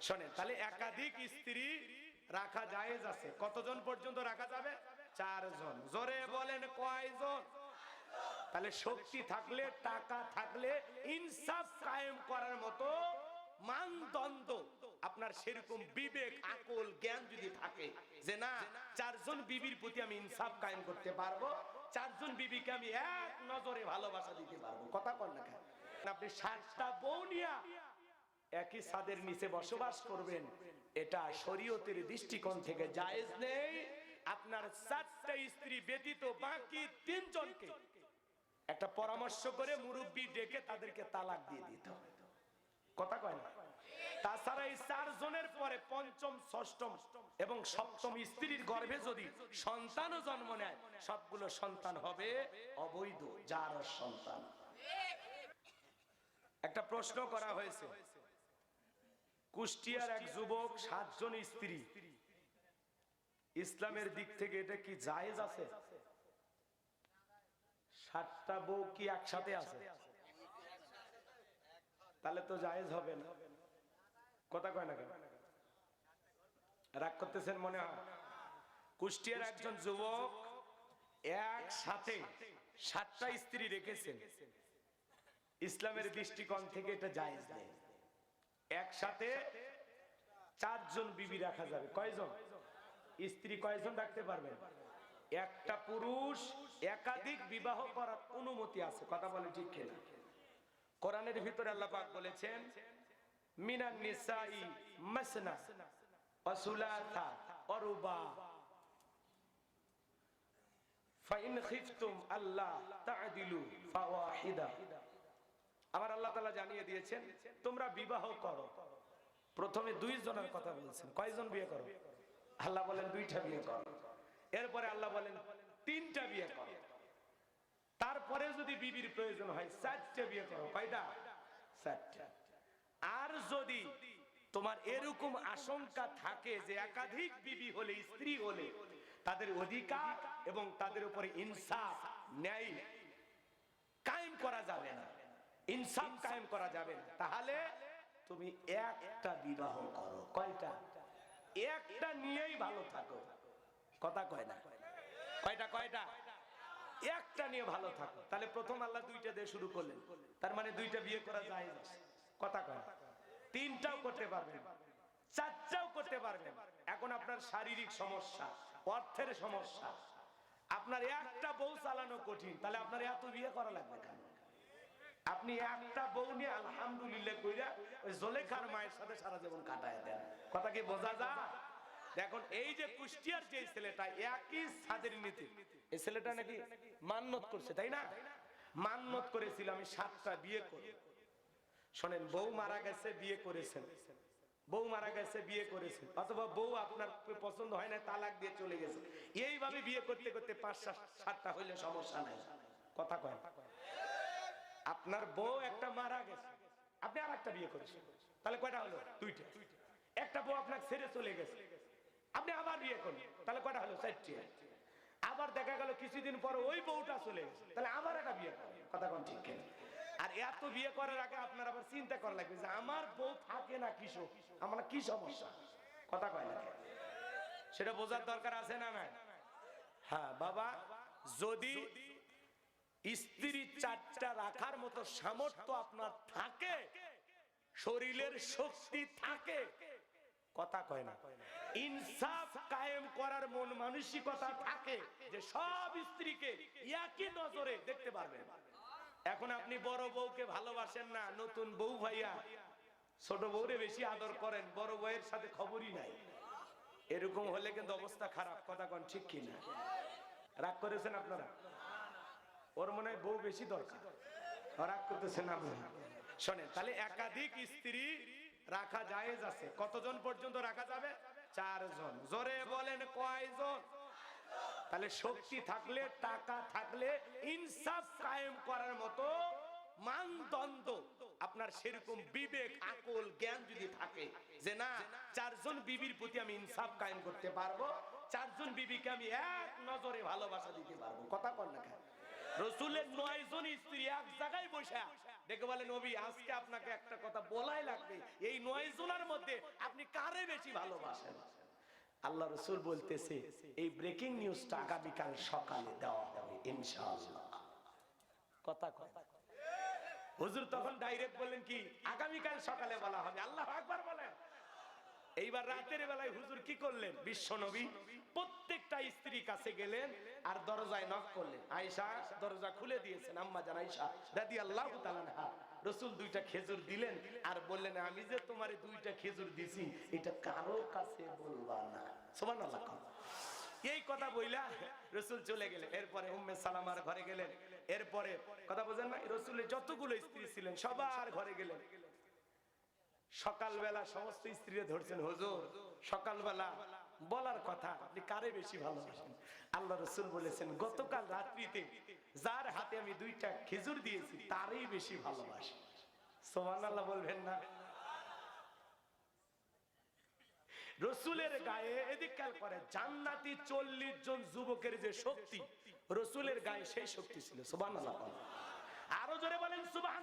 শোনেন, তাহলে একাধিক স্ত্রী রাখা জায়েজ আছে। কতজন পর্যন্ত রাখা যাবে? চারজন। জোরে বলেন কয়জন? তাহলে শক্তি থাকলে, টাকা থাকলে, ইনসাফ কায়েম করার মতো মানদণ্ড। আপনার সেরকম বিবেক, আকল, জ্ঞান যদি থাকে যে না, চারজন বিবির প্রতি আমি ইনসাফ কায়েম করতে পারব, চারজন বিবিকে আমি এক নজরে ভালোবাসা দিতে পারব। কথা কর না আপনি ষাটটা বউ নিয়া একই ছাদের নিচে বসবাস করবেন, এটা শরীয়তের দৃষ্টিকোণ থেকে জায়েজ নেই। আপনার চারটা স্ত্রী ব্যতীত বাকি তিনজনকে একটা পরামর্শ করে মুরব্বী ডেকে তাদেরকে তালাক দিয়ে দিতে হবে। কথা কয় না? তাছাড়া এই চারজনের পরে পঞ্চম, ষষ্ঠম এবং সপ্তম স্ত্রীর গর্ভে যদি সন্তানও জন্ম নেয়, সবগুলো সন্তান হবে অবৈধ যার সন্তান। একটা প্রশ্ন করা হয়েছে। কুষ্টিয়ার এক যুবক সাতজন স্ত্রী। ইসলামের দিক থেকে এটা কি জায়েজ আছে? সাতটা বউ কি একসাথে আছে? তাহলে তো জায়েজ হবে না। কথা কয় না কেন? রাগ করতেছেন মনে হয়? কুষ্টিয়ার একজন যুবক একসাথে সাতটা স্ত্রী রেখেছেন। ইসলামের দৃষ্টিকোণ থেকে এটা জায়েজ নেই। একসাথে চারজন বিবি রাখা যাবে। কয়জন? স্ত্রী কয়জন রাখতে পারবেন একটা পুরুষ একাধিক বিবাহ করার অনুমতি আছে। কথা বলে ঠিক কিনা? কোরআনের ভিতরে আল্লাহ পাক বলেছেন, মিনান নিসাই মাসনা ওয়াসুলাসা ওয়ারুবা ফাইন খিফতুম আল্লাহ তা'দিলু ফাওয়াহিদা। আমার আল্লাহ তাআলা জানিয়ে দিয়েছেন, তোমরা বিবাহ করো। প্রথমে দুই জনের কথা বলছেন। কয়জন বিয়ে করো? আল্লাহ বলেন, দুইটা বিয়ে করো। এরপরে আল্লাহ বলেন, তিনটা বিয়ে করো। তারপরে যদি বিবির প্রয়োজন হয়, চারটে বিয়ে করো। কয়টা? চারটে। আর যদি তোমার এরকম আশঙ্কা থাকে যে একাধিক বিবি হলে, স্ত্রী হলে, তাদের অধিকার এবং তাদের উপরে ইনসাফ, ন্যায় কায়েম করা যাবে না ইনসাফ কায়েম করা যাবে তাহলে তুমি একটা বিবাহ করো। কয়টা? একটা নিয়েই ভালো থাকো। কথা কয় না? কয়টা কয়টা? একটা নিয়ে ভালো থাকো। তাহলে প্রথম আল্লাহ দুইটা দিয়ে শুরু করলেন। তার মানে দুইটা বিয়ে করা যায় কথা কয়। তিনটাও করতে পারবেন। চারটাও করতে পারবেন। এখন আপনার শারীরিক সমস্যা, অর্থের সমস্যা। আপনার একটা বউ চালানো কঠিন। তাহলে আপনার এত বিয়ে করা লাগবে কেন? আপনি একটা বউ নিয়ে আলহামদুলিল্লাহ কইরা ওই জলেখার মায়ের সাথে সারা জীবন কাটায় দেন। কথা কি বোঝা যায়? দেখুন, এই যে কুষ্টিয়ার যে ছেলেটা, একই ছাদের নীতি। এই ছেলেটা নাকি মান্নত করছে, তাই না? মান্নত করেছিল, আমি সাতটা বিয়ে করব। শোনেন, বউ মারা গেছে, বিয়ে করেছেন। বউ মারা গেছে, বিয়ে করেছেন। অথবা বউ আপনার পছন্দ হয় না, তালাক দিয়ে চলে গেছে। এইভাবে বিয়ে করতে করতে পাঁচ সাত সাতটা হইলে সমস্যা নাই। কথা কয় আপনার বউ একটা মারা গেছে। আপনি আর একটা বিয়ে করেছেন। তাহলে কয়টা হলো? দুইটা। একটা বউ আপনার ছেড়ে চলে গেছে। আপনি আবার বিয়ে করলেন। তাহলে কয়টা হলো? চারটি। আবার দেখা গেল কিছুদিন পর ওই বউটা চলে গেছে। তাহলে আবার একটা বিয়ে কথা কোন ঠিক কিনা? আর এত বিয়ে করার আগে আপনার আবার চিন্তা করা লাগবে যে আমার বউ থাকে না কিসো আমার কি সমস্যা? কথা কয় না সেটা বোঝার দরকার আছে না না হ্যাঁ বাবা, যদি স্ত্রী চারটা রাখার মতো সামর্থ্য আপনার থাকে, শরীরের শক্তি থাকে। কথা কয় না। ইনসাফ কায়েম করার মন মানসিকতা থাকে যে সব স্ত্রীকে একই নজরে দেখতে পারবেন। এখন আপনি বড় বউকে ভালোবাসেন না, নতুন বউ ভাইয়া, ছোট বউরে বেশি আদর করেন, বড় বউয়ের সাথে খবরই নাই। এরকম হলে কিন্তু অবস্থা খারাপ, কথা কন ঠিক কিনা? রাগ করেছেন আপনারা? ওর মনে হয় বউ বেশি দরকার। রাগ করতেছেন আপনি শোনেন, তাহলে একাধিক স্ত্রী রাখা জায়েজ আছে। কতজন পর্যন্ত রাখা যাবে? চারজন। জোরে বলেন কয়জন? তাহলে শক্তি থাকলে, টাকা থাকলে ইনসাফ কায়েম করার মতো মানদণ্ড। আপনার সেরকম বিবেক, আকল, জ্ঞান যদি থাকে যে না, চারজন বিবির প্রতি আমি ইনসাফ কায়েম করতে পারব, চারজন বিবিকে আমি এক নজরে ভালোবাসা দিতে পারব। কথা কর না রসুলের নয় জন স্ত্রী এক জায়গায় বসে। দেখে বলে, নবী, আজকে আপনাকে একটা কথা বলাই লাগবে। এই নয় জনের মধ্যে আপনি কারে বেশি ভালোবাসেন? আল্লাহ রসুল বলতেছে, এই ব্রেকিং নিউজটা আগামীকাল সকালে দেওয়া হবে, ইনশাআল্লাহ। কথা কথা হুজুর তখন ডাইরেক্ট বললেন কি, আগামীকাল সকালে বলা হবে। আল্লাহ একবার বলেন। এইবার রাতের বেলায় হুজুর কি করলেন? বিশ্ব নবী প্রত্যেকটা স্ত্রী কাছে গেলেন আর দরজায় নক করলেন। আয়েশা দরজা খুলে দিয়েছেন, আম্মা জান রাদিয়াল্লাহু তাআলা আনহা, রসুল দুইটা খেজুর দিলেন আর বললেন, আমি যে তোমার দুইটা খেজুর দিছি, এটা কারও কাছে বলবা না। সুবহানাল্লাহ এই কথা বইলা রসুল চলে গেলেন। এরপরে উম্মে সালামার ঘরে গেলেন। এরপরে কথা বোঝেন না রসুলের যতগুলো স্ত্রী ছিলেন, সবার ঘরে গেলেন। সকালবেলা সমস্ত স্ত্রীরা ধরছেন, হুজুর, সকালবেলা বলার কথা, আপনি কারে বেশি ভালোবাসেন? আল্লাহ রসুল বলেছেন, গতকাল রাত্রিতে যার হাতে আমি দুইটা খেজুর দিয়েছি, তারই বেশি ভালোবাসি। সোমান আল্লাহ বলবেন না। রসুলের গায়ে এদিক খেয়াল করে জান্নাতি চল্লিশ জন যুবকের যে শক্তি, রসুলের গায়ে সেই শক্তি ছিল সুবান আরও জোরে বলেন সুবাহ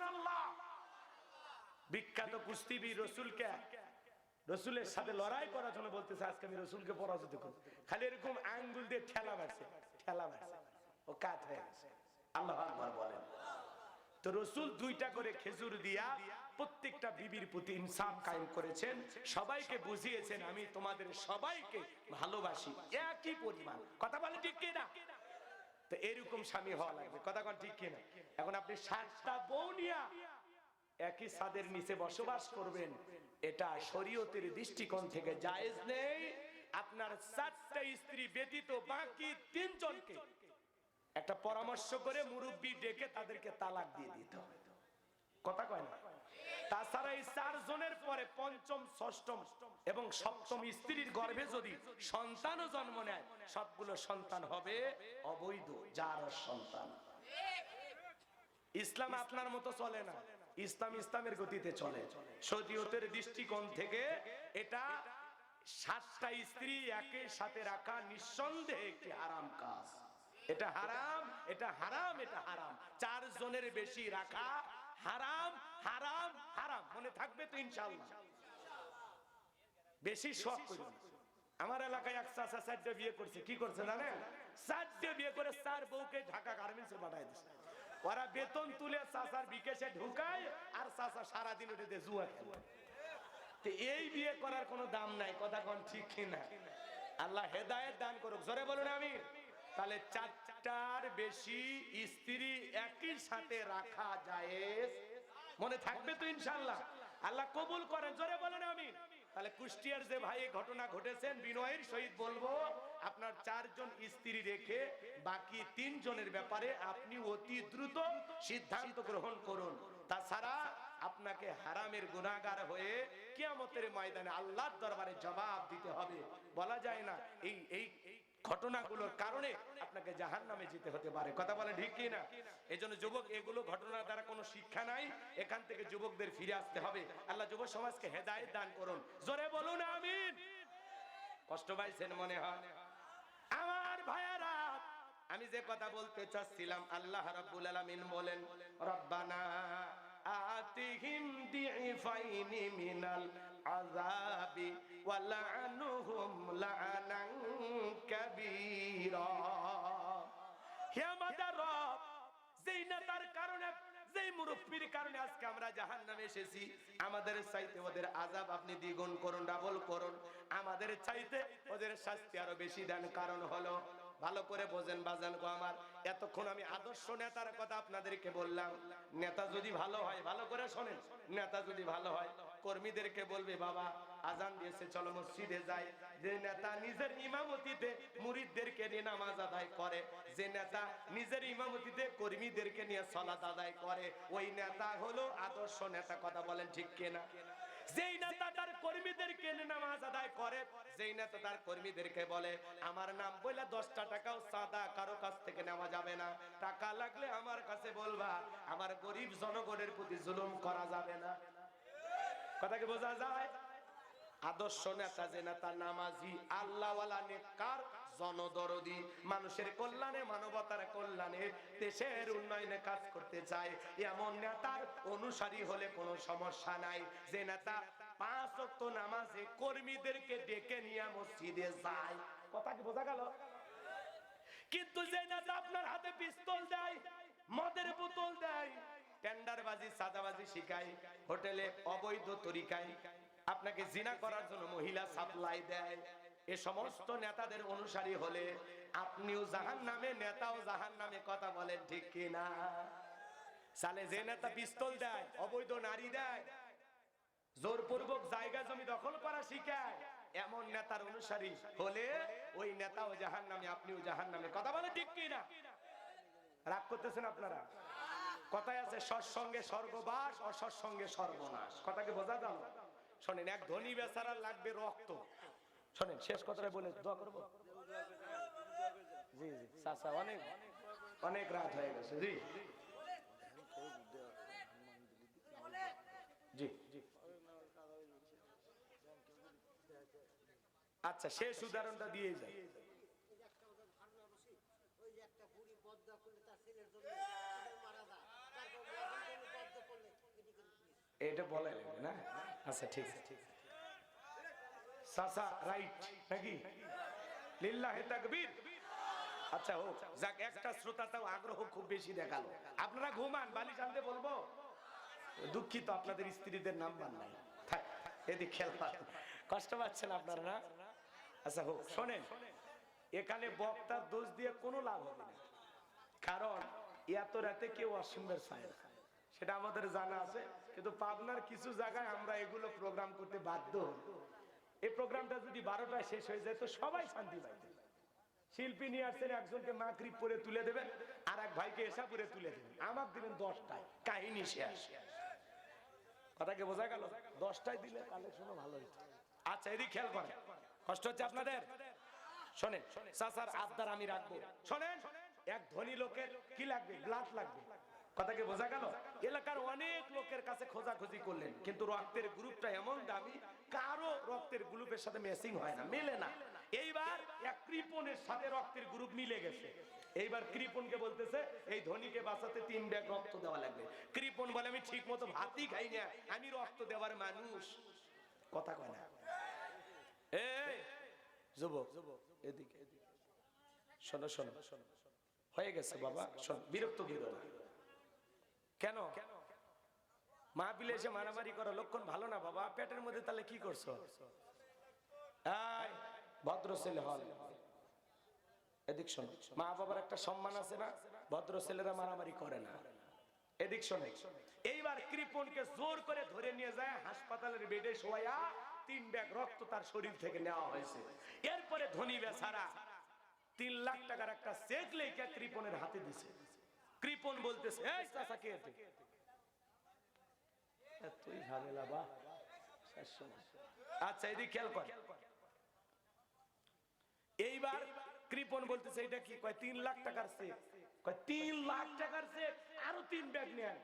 বিখ্যাত কুস্তিবীর রসুলকে রসুলের সাথে লড়াই করার জন্য বলতেছে, আজকে আমি রসুলকে পরাজিত করব। খালি এরকম আঙ্গুল দিয়ে ঠেলা মারছে ঠেলা মারছে। ও কাত হয়ে গেছে। আল্লাহ আকবার বলেন। তো রসুল দুইটা করে খেজুর দিয়া প্রত্যেকটা বিবির প্রতি ইনসাফ কায়েম করেছেন। সবাইকে বুঝিয়েছেন, আমি তোমাদের সবাইকে ভালোবাসি একই পরিমাণ। কথা বলে ঠিক কিনা? তো এরকম স্বামী হওয়া লাগবে। কথা কন ঠিক কিনা? এখন আপনি সাতটা বউ নিয়া একই ছাদের নিচে বসবাস করবেন। এটা শরীয়তের দৃষ্টিকোণ থেকে জায়েজ নেই। আপনার চারটা স্ত্রী ব্যতীত বাকি তিনজনকে একটা পরামর্শ করে মুরব্বী ডেকে তাদেরকে তালাক দিয়ে দিতে হবে। কথা কয় না? তাছাড়া এই চার জনের পরে পঞ্চম, ষষ্ঠম এবং সপ্তম স্ত্রীর গর্ভে যদি সন্তানও জন্ম নেয়, সবগুলো সন্তান হবে অবৈধ যার সন্তান। ইসলাম আপনার মতো চলে না। ইসলাম ইসলামের গতিতে চলে। শরীয়তের দৃষ্টিকোণ থেকে এটা সাতটা স্ত্রী একের সাথে রাখা নিঃসন্দেহে একটি হারাম কাজ। এটা হারাম এটা হারাম এটা হারাম। চার জনের বেশি রাখা হারাম হারাম হারাম। মনে থাকবে তো ইনশাল্লাহ বেশি শখ আমার এলাকায় এক চাষা চারটে বিয়ে করছে। কি করছে জানেন? চারটে বিয়ে করে চার বউকে ঢাকা গার্মেন্টসে পাঠাই দিচ্ছে ওরা বেতন তুলে চাষার বিকেশে ঢুকায় আর চাষা সারাদিন ওটাতে জুয়া খেলে। এই বিয়ে করার কোনো দাম নাই, কথা কোন ঠিক কিনা? আল্লাহ হেদায়েত দান করুক। জোরে বলুন আমি তাহলে চারটার বেশি স্ত্রী একই সাথে রাখা যায় মনে থাকবে তো ইনশাল্লাহ আল্লাহ কবুল করেন। জোরে বলেন আমি তাহলে কুষ্টিয়ার যে ভাই ঘটনা ঘটেছেন, বিনয়ের সহিত বলব আপনার চারজন স্ত্রী রেখে বাকি তিনজনের ব্যাপারে আপনি অতি দ্রুত সিদ্ধান্ত গ্রহণ করুন। তাছাড়া আপনাকে হারামের গুণাগার হয়ে কিয়ামতের ময়দানে আল্লাহর দরবারে জবাব দিতে হবে। বলা যায় না, এই এই ঘটনাগুলোর কারণে আপনাকে জাহান নামে যেতে হতে পারে। কথা বলে ঠিক কি না এই জন্য যুবক, এগুলো ঘটনার দ্বারা কোনো শিক্ষা নাই। এখান থেকে যুবকদের ফিরে আসতে হবে। আল্লাহ যুব সমাজকে হেদায়েত দান করুন। জোরে বলুন, আমিন। কষ্ট পাইছেন মনে হয়? আমার ভাইয়ারা, আমি যে কথা বলতে চাচ্ছিলাম, আল্লাহ রাব্বুল আলামিন বলেন, রব্বানা আতিহিম দিফাইনি মিনাল আযাবি ওয়ালানুহুম লাআনান কাবীরা। হে আমাদের রব, যেই নেতার কারণে, যেই মুরব্বীর কারণে আজকে আমরা জাহান্নামে এসেছি, আমাদের চাইতে ওদের আযাব আপনি দ্বিগুণ করুন, ডাবল করুন। আমাদের চাইতে ওদের শাস্তি আরও বেশি দেন। কারণ হলো, ভালো করে বোঝেন বাজান গো আমার, এতক্ষণ আমি আদর্শ নেতার কথা আপনাদেরকে বললাম। নেতা যদি ভালো হয়, ভালো করে শোনেন, নেতা যদি ভালো হয়, কর্মীদেরকে বলবে, বাবা, আজান দিয়েছে, চলো মসজিদে যাই। যে নেতা নিজের ইমামতিতে মুরিদদেরকে নিয়ে নামাজ আদায় করে, যে নেতা নিজের ইমামতিতে কর্মীদেরকে নিয়ে সলাত আদায় করে, ওই নেতা হলো আদর্শ নেতা, কথা বলেন ঠিক কিনা? যেই নেতা তার কর্মীদেরকে নামাজ আদায় করে, যেই নেতা তার কর্মীদেরকে বলে, আমার নাম দশটা টাকাও সাদা, কারও কাছ থেকে নেওয়া যাবে না। টাকা লাগলে আমার কাছে বলবা, আমার গরিব জনগণের প্রতি জুলুম করা যাবে না। কথাকে বোঝা যায়? আদর্শ নেতা যে নেতা, নামাজি, আল্লাহওয়ালা নেকার জনদরদি, মানুষের কল্যাণে, মানবতার কল্যাণে দেশের উন্নয়নে কাজ করতে চায়। এমন নেতার অনুসারী হলে কোনো সমস্যা নাই। যে নেতা পাঁচ ওয়াক্ত নামাজে কর্মীদেরকে ডেকে নিয়ে মসজিদে যায়। কথা কি বোঝা গেল? কিন্তু যে নেতা আপনার হাতে পিস্তল দেয়, মদের বোতল দেয়, টেন্ডারবাজি, সাদাবাজি শিখায়, হোটেলে অবৈধ তরিকায় আপনাকে জিনা করার জন্য মহিলা সাপ্লাই দেয়। এ সমস্ত নেতাদের অনুসারী হলে আপনিও জাহান নামে নেতাও জাহান নামে কথা বলেন, ঠিক কিনা সালে যে নেতা পিস্তল দেয়, অবৈধ নারী দেয়, জোরপূর্বক জায়গা জমি দখল করা শিখায়, এমন নেতার অনুসারী হলে ওই নেতাও জাহান নামে আপনিও জাহান নামে কথা বলে ঠিক কি না? রাগ করতেছেন আপনারা? কথায় আছে, সৎসঙ্গে স্বর্গবাস, অসৎসঙ্গে সর্বনাশ। কথাকে বোঝা গেল? শোনেন, এক ধনী বেচারার লাগবে রক্ত। শোনেন, শেষ কথাটা বলে দোয়া করব? জি জি চাচা অনেক অনেক রাত হয়ে গেছে, জি। জি জি। আচ্ছা শেষ উদাহরণটা দিয়ে যায় এটা বলা লাগবে না? আচ্ছা ঠিক আছে ঠিক আছে। সাসা রাইট নাকি? লিল্লাহে তাকবীর। আচ্ছা হোক, যাক, একটা শ্রোতাটাও আগ্রহ খুব বেশি দেখাল। আপনারা ঘুমান বালি জানতে বলব? দুঃখিত, আপনাদের স্ত্রীদের নাম্বার নাই। থাক, এদিক রাখুন। কষ্ট পাচ্ছেন আপনারা না? আচ্ছা হোক, শোনেন, এখানে বক্তার দোষ দিয়ে কোনো লাভ হবে না। কারণ, এত রাতে কেউ অসুন্দর চায় না। সেটা আমাদের জানা আছে, কিন্তু পাবনার কিছু জায়গায় আমরা এগুলো প্রোগ্রাম করতে বাধ্য হই। এই প্রোগ্রামটা যদি বারোটায় শেষ হয়ে যায়, তো সবাই শান্তি পাইবে শিল্পী নিয়ে আসছেন, একজনকে মাকরিব পরে তুলে দেবেন আর এক ভাইকে এসা তুলে দেবেন। আমার দিবেন দশটায়, কাহিনী শেষ। কথাকে বোঝা গেল? দশটায় দিলে ভালো হইতো। আচ্ছা খেয়াল করেন। কষ্ট হচ্ছে আপনাদের? শোনেন আবদার আমি রাখব। শোনেন, এক ধনী লোকের কি লাগবে? ব্লাড লাগবে। কথাকে বোঝা গেল? এলাকার অনেক লোকের কাছে খোঁজাখুঁজি করলেন, কিন্তু রক্তের গ্রুপটা এমন দামি কারও রক্তের গ্রুপের সাথে ম্যাচিং হয় না, মেলে না। এইবার এক কৃপনের সাথে রক্তের গ্রুপ মিলে গেছে। এইবার কৃপনকে বলতেছে, এই ধনীকে বাঁচাতে তিন ব্যাগ রক্ত দেওয়া লাগবে। কৃপন বলে, আমি ঠিক মতো ভাতই খাই না, আমি রক্ত দেওয়ার মানুষ। কথা কয় না। এই, যুবক, এদিকে শোনো শোনো শোনো। হয়ে গেছে বাবা, শোন, বিরক্ত বিরোধ কেন? মাহফিলে এসে মারামারি করা লক্ষণ ভালো না বাবা? পেটের মধ্যে তাহলে কি করছ? ভদ্র ছেলে হল। এদিক শোনো, মা বাবার একটা সম্মান আছে না? ভদ্র ছেলেরা মারামারি করে না। এদিক শোনে, এইবার কৃপনকে জোর করে ধরে নিয়ে যায় হাসপাতালের বেডে শোয়া তিন ব্যাগ রক্ত তার শরীর থেকে নেওয়া হয়েছে। এরপরে ধনী বেচারা তিন লাখ টাকার একটা চেক লেখা কৃপনের হাতে দিছে। কৃপন বলতেছে, এই চাচা, কে এতে?" এতই ঝামেলা, বা। আচ্ছা এদিক খেয়াল কর। এইবার কৃপন বলতেছে, এটা কি? কয়, তিন লাখ টাকার চেক কয়, তিন লাখ টাকার চেক আরও তিন ব্যাগ নেন।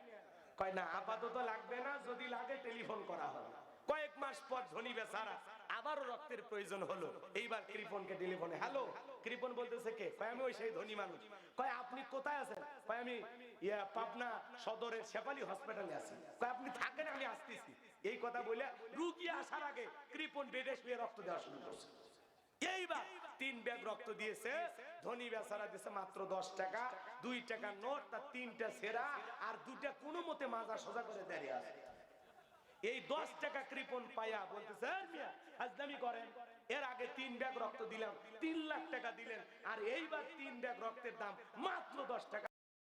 কয়, না, আপাতত লাগবে না, যদি লাগে টেলিফোন করা হবে। কয়েক মাস পর ধনী বেচারা আবারও রক্তের প্রয়োজন হলো। এইবার কৃপনকে টেলিফোনে হ্যালো কৃপন বলতেছে, কে? কয়, আমি ওই সেই ধনী মানুষ। কয়, আপনি কোথায় আছেন? কয়, আমি ইয়া পাবনা সদরের শেফালি হসপিটালে আছি। আপনি থাকেন আমি আসতেছি। এই কথা বলে রুগী আসার আগে কৃপন বেডে শুয়ে রক্ত দেওয়া শুরু করছে। এইবার তিন ব্যাগ রক্ত দিয়েছে ধনী বেচারা দিয়েছে মাত্র দশ টাকা দুই টাকা নোট তার তিনটা সেরা আর দুটা কোনো মতে মাজা সোজা করে দাঁড়িয়ে আছে। এই দশ টাকা কৃপন পায়া বলতেছে "এই মিয়া, হাজলামি করেন। এর আগে তিন ব্যাগ রক্ত দিলাম তিন লাখ টাকা দিলেন আর এইবার তিন ব্যাগ রক্তের দাম মাত্র দশ টাকা।